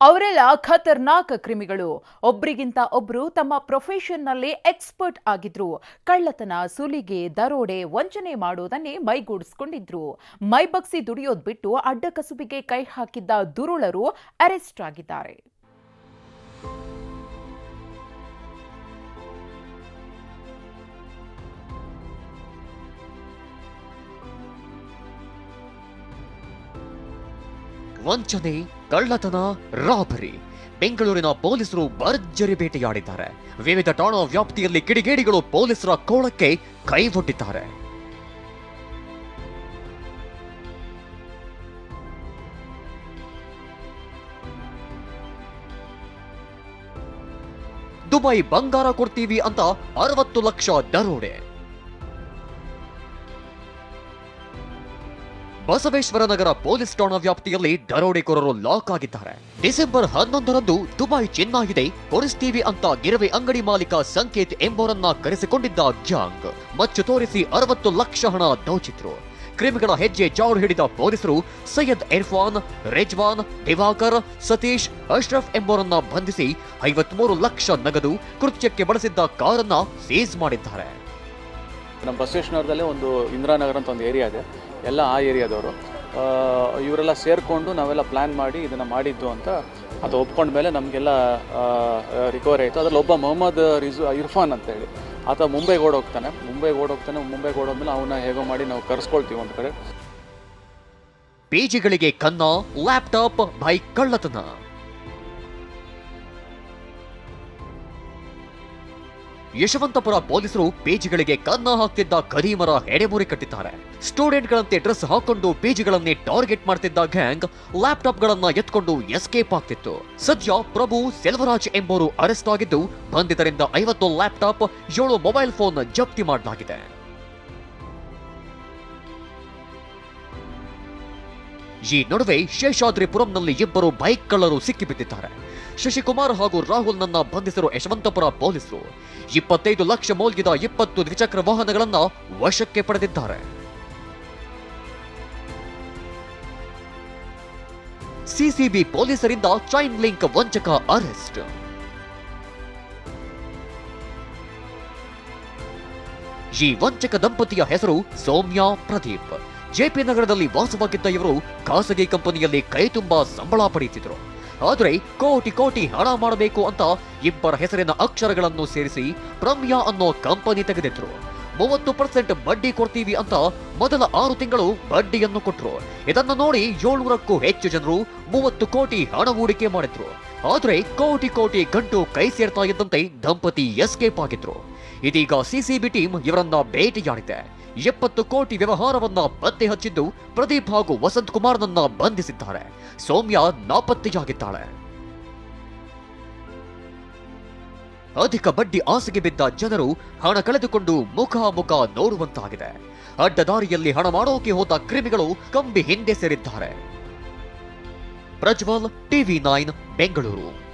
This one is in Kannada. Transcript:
ಅವರೆಲ್ಲ ಖತರ್ನಾಕ್ ಕ್ರಿಮಿಗಳು. ಒಬ್ರಿಗಿಂತ ಒಬ್ರು ತಮ್ಮ ಪ್ರೊಫೆಷನ್ನಲ್ಲಿ ಎಕ್ಸ್ಪರ್ಟ್ ಆಗಿದ್ರು. ಕಳ್ಳತನ, ಸುಲಿಗೆ, ದರೋಡೆ ವಂಚನೆ ಮಾಡೋದನ್ನೇ ಮೈಗೂಡಿಸ್ಕೊಂಡಿದ್ರು. ಮೈಬಗ್ಸಿ ದುಡಿಯೋದ್ ಬಿಟ್ಟು ಅಡ್ಡಕಸುಬಿಗೆ ಕೈ ಹಾಕಿದ್ದ ದುರುಳರು ಅರೆಸ್ಟ್ ಆಗಿದ್ದಾರೆ. ವಂಚನೆ ಕಳ್ಳತನ, ರಾಬರಿ. ಬೆಂಗಳೂರಿನ ಪೊಲೀಸರು ಭರ್ಜರಿ ಬೇಟೆಯಾಡಿದ್ದಾರೆ. ವಿವಿಧ ಠಾಣಾ ವ್ಯಾಪ್ತಿಯಲ್ಲಿ ಕಿಡಿಗೇಡಿಗಳು ಪೊಲೀಸರ ಕೋಳಕ್ಕೆ ಕೈಗೊಟ್ಟಿದ್ದಾರೆ ದುಬೈ ಬಂಗಾರ ಕೊಡ್ತೀವಿ ಅಂತ ಅರವತ್ತು ಲಕ್ಷ ದರೋಡೆ. ಬಸವೇಶ್ವರ ನಗರ ಪೊಲೀಸ್ ಠಾಣಾ ವ್ಯಾಪ್ತಿಯಲ್ಲಿ ದರೋಡೆಕೋರರು ಲಾಕ್ ಆಗಿದ್ದಾರೆ. ಡಿಸೆಂಬರ್ ಹನ್ನೊಂದರಂದು ದುಬೈ ಚೆನ್ನಾಗಿದೆ, ಪೊಲೀಸ್ ಅಂತ ಗಿರವೆ ಅಂಗಡಿ ಮಾಲೀಕ ಸಂಕೇತ್ ಎಂಬೋರನ್ನ ಕರೆಸಿಕೊಂಡಿದ್ದ ಗ್ಯಾಂಗ್. ಮಚ್ಚು ತೋರಿಸಿ ಅರವತ್ತು ಲಕ್ಷ ಹಣ ದೋಚಿದ್ರು ಕ್ರಿಮಿಗಳ ಹೆಜ್ಜೆ ಜಾಡು ಹಿಡಿದ ಪೊಲೀಸರು ಸೈಯದ್ ಇರ್ಫಾನ್, ರೆಜ್ವಾನ್, ದಿವಾಕರ್, ಸತೀಶ್, ಅಶ್ರಫ್ ಎಂಬೋರನ್ನ ಬಂಧಿಸಿ ಐವತ್ಮೂರು ಲಕ್ಷ ನಗದು ಕೃತ್ಯಕ್ಕೆ ಬಳಸಿದ್ದ ಕಾರನ್ನ ಸೀಸ್ ಮಾಡಿದ್ದಾರೆ. ನಮ್ಮ ಬಸವೇಶ್ವರದಲ್ಲೇ ಒಂದು ಇಂದಿರಾನಗರ ಅಂತ ಒಂದು ಏರಿಯಾ ಇದೆ. ಎಲ್ಲ ಆ ಏರಿಯಾದವರು. ಇವರೆಲ್ಲ ಸೇರಿಕೊಂಡು ನಾವೆಲ್ಲ ಪ್ಲ್ಯಾನ್ ಮಾಡಿ ಇದನ್ನು ಮಾಡಿದ್ದು ಅಂತ ಅದು ಒಪ್ಕೊಂಡ ಮೇಲೆ ನಮಗೆಲ್ಲ ರಿಕವರಿ ಆಯಿತು. ಅದರಲ್ಲಿ ಒಬ್ಬ ಮೊಹಮ್ಮದ್ ರಿಜು, ಇರ್ಫಾನ್ ಅಂತ ಹೇಳಿ ಆತ ಮುಂಬೈಗೆ ಓಡೋಗ್ತಾನೆ. ಮುಂಬೈಗೆ ಓಡೋಗ್ತಾನೆ. ಮುಂಬೈಗೆ ಓಡೋದ್ಮೇಲೆ ಅವನ್ನ ಹೇಗೋ ಮಾಡಿ ನಾವು ಕರ್ಸ್ಕೊಳ್ತೀವಿ ಒಂದು ಕಡೆ. ಪೇಜಿಗಳಿಗೆ ಕನ್ನ ಲ್ಯಾಪ್ಟಾಪ್ ಬೈಕ್ ಕಳ್ಳತನ. ಯಶವಂತಪುರ ಪೊಲೀಸರು ಪೇಜ್ಗಳಿಗೆ ಕನ್ನ ಹಾಕ್ತಿದ್ದ ಕರೀಮರ ಎಡೆಮುರಿ ಕಟ್ಟಿದ್ದಾರೆ. ಸ್ಟೂಡೆಂಟ್ಗಳಂತೆ ಡ್ರೆಸ್ ಹಾಕೊಂಡು ಪೇಜ್ಗಳನ್ನೇ ಟಾರ್ಗೆಟ್ ಮಾಡ್ತಿದ್ದ ಗ್ಯಾಂಗ್ ಲ್ಯಾಪ್ಟಾಪ್ಗಳನ್ನು ಎತ್ಕೊಂಡು ಎಸ್ಕೇಪ್ ಆಗ್ತಿತ್ತು. ಸದ್ಯ ಪ್ರಭು ಸೆಲ್ವರಾಜ್ ಎಂಬುವರು ಅರೆಸ್ಟ್ ಆಗಿದ್ದು ಬಂಧಿತರಿಂದ ಐವತ್ತು ಲ್ಯಾಪ್ಟಾಪ್, ಏಳು ಮೊಬೈಲ್ ಫೋನ್ ಜಪ್ತಿ ಮಾಡಲಾಗಿದೆ. ಈ ನಡುವೆ ಶೇಷಾದ್ರಿಪುರಂನಲ್ಲಿ ಇಬ್ಬರು ಬೈಕ್ ಕಳ್ಳರು ಸಿಕ್ಕಿಬಿದ್ದಿದ್ದಾರೆ. ಶಶಿಕುಮಾರ್ ಹಾಗೂ ರಾಹುಲ್ ನನ್ನ ಬಂಧಿಸಿರುವ ಯಶವಂತಪುರ ಪೊಲೀಸರು ಇಪ್ಪತ್ತೈದು ಲಕ್ಷ ಮೌಲ್ಯದ ಇಪ್ಪತ್ತು ದ್ವಿಚಕ್ರ ವಾಹನಗಳನ್ನು ವಶಕ್ಕೆ ಪಡೆದಿದ್ದಾರೆ. ಸಿಸಿಬಿ ಪೊಲೀಸರಿಂದ ಚೈನ್ ಲಿಂಕ್ ವಂಚಕ ಅರೆಸ್ಟ್. ಈ ವಂಚಕ ದಂಪತಿಯ ಹೆಸರು ಸೌಮ್ಯ ಪ್ರದೀಪ್. ಜೆಪಿ ನಗರದಲ್ಲಿ ವಾಸವಾಗಿದ್ದ ಇವರು ಖಾಸಗಿ ಕಂಪನಿಯಲ್ಲಿ ಕೈ ತುಂಬಾ ಸಂಬಳ ಪಡೆಯುತ್ತಿದ್ದರು. ಆದರೆ ಕೋಟಿ ಕೋಟಿ ಹಣ ಮಾಡಬೇಕು ಅಂತ ಇಬ್ಬರ ಹೆಸರಿನ ಅಕ್ಷರಗಳನ್ನು ಸೇರಿಸಿ ಪ್ರಮ್ಯಾ ಅನ್ನೋ ಕಂಪನಿ ತೆಗೆದಿದ್ರು ಮೂವತ್ತು ಪರ್ಸೆಂಟ್ ಬಡ್ಡಿ ಕೊಡ್ತೀವಿ ಅಂತ ಮೊದಲ ಆರು ತಿಂಗಳು ಬಡ್ಡಿಯನ್ನು ಕೊಟ್ಟರು ಇದನ್ನು ನೋಡಿ ಏಳ್ನೂರಕ್ಕೂ ಹೆಚ್ಚು ಜನರು ಮೂವತ್ತು ಕೋಟಿ ಹಣ ಹೂಡಿಕೆ ಮಾಡಿದ್ರು. ಆದರೆ ಕೋಟಿ ಕೋಟಿ ಗಂಟು ಕೈ ಸೇರ್ತಾ ಇದ್ದಂತೆ ದಂಪತಿ ಎಸ್ಕೇಪ್ ಆಗಿದ್ರು. ಇದೀಗ ಸಿಸಿಬಿ ಟೀಮ್ ಇವರನ್ನ ಭೇಟಿಯಾಡಿದೆ ಎಪ್ಪತ್ತು ಕೋಟಿ ವ್ಯವಹಾರವನ್ನ ಪತ್ತೆ ಹಚ್ಚಿದ್ದು ಪ್ರದೀಪ್ ಹಾಗೂ ವಸಂತ್ ಕುಮಾರ್ನನ್ನ ಬಂಧಿಸಿದ್ದಾರೆ. ಸೌಮ್ಯ ನಾಪತ್ತೆಯಾಗಿದ್ದಾಳೆ. ಅಧಿಕ ಬಡ್ಡಿ ಆಸೆಗೆ ಬಿದ್ದ ಜನರು ಹಣ ಕಳೆದುಕೊಂಡು ಮುಖಾಮುಖ ನೋಡುವಂತಾಗಿದೆ. ಅಡ್ಡದಾರಿಯಲ್ಲಿ ಹಣ ಮಾಡೋಕೆ ಹೋದ ಕ್ರಿಮಿಗಳು ಕಂಬಿ ಹಿಂದೆ ಸೇರಿದ್ದಾರೆ. Prajwal, TV nine, Bengaluru.